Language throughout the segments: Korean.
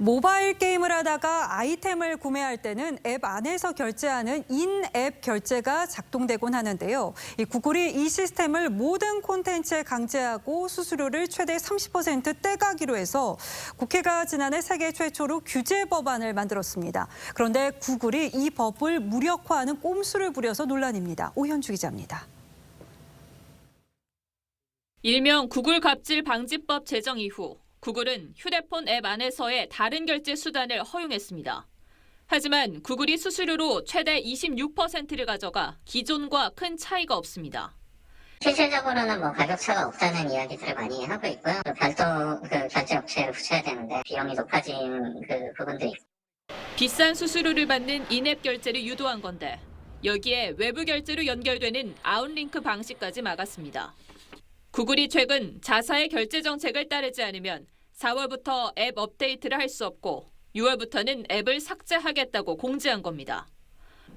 모바일 게임을 하다가 아이템을 구매할 때는 앱 안에서 결제하는 인앱 결제가 작동되곤 하는데요. 이 구글이 이 시스템을 모든 콘텐츠에 강제하고 수수료를 최대 30% 떼가기로 해서 국회가 지난해 세계 최초로 규제 법안을 만들었습니다. 그런데 구글이 이 법을 무력화하는 꼼수를 부려서 논란입니다. 오현주 기자입니다. 일명 구글 갑질 방지법 제정 이후 구글은 휴대폰 앱 안에서의 다른 결제 수단을 허용했습니다. 하지만 구글이 수수료로 최대 26%를 가져가 기존과 큰 차이가 없습니다. 실질적으로는 뭐 가격 차가 없다는 이야기들을 많이 하고 있고요. 또 별도 그 결제 업체를 붙여야 되는데 비용이 높아진 그 부분도 있고 비싼 수수료를 받는 인앱 결제를 유도한 건데 여기에 외부 결제로 연결되는 아웃링크 방식까지 막았습니다. 구글이 최근 자사의 결제 정책을 따르지 않으면 4월부터 앱 업데이트를 할 수 없고 6월부터는 앱을 삭제하겠다고 공지한 겁니다.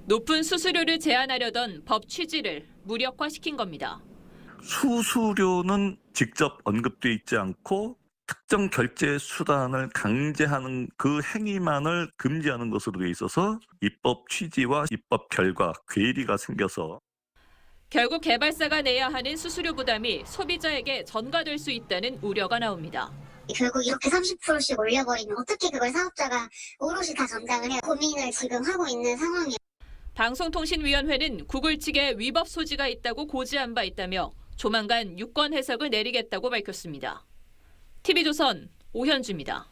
높은 수수료를 제한하려던 법 취지를 무력화시킨 겁니다. 수수료는 직접 언급돼 있지 않고 특정 결제 수단을 강제하는 그 행위만을 금지하는 것으로 돼 있어서 입법 취지와 입법 결과 괴리가 생겨서 결국 개발사가 내야 하는 수수료 부담이 소비자에게 전가될 수 있다는 우려가 나옵니다. 결국 이렇게 30%씩 올려버리면 어떻게 그걸 사업자가 오롯이 다 전당을 해요. 고민을 지금 하고 있는 상황이에요. 방송통신위원회는 구글 측에 위법 소지가 있다고 고지한 바 있다며 조만간 유권 해석을 내리겠다고 밝혔습니다. TV조선 오현주입니다.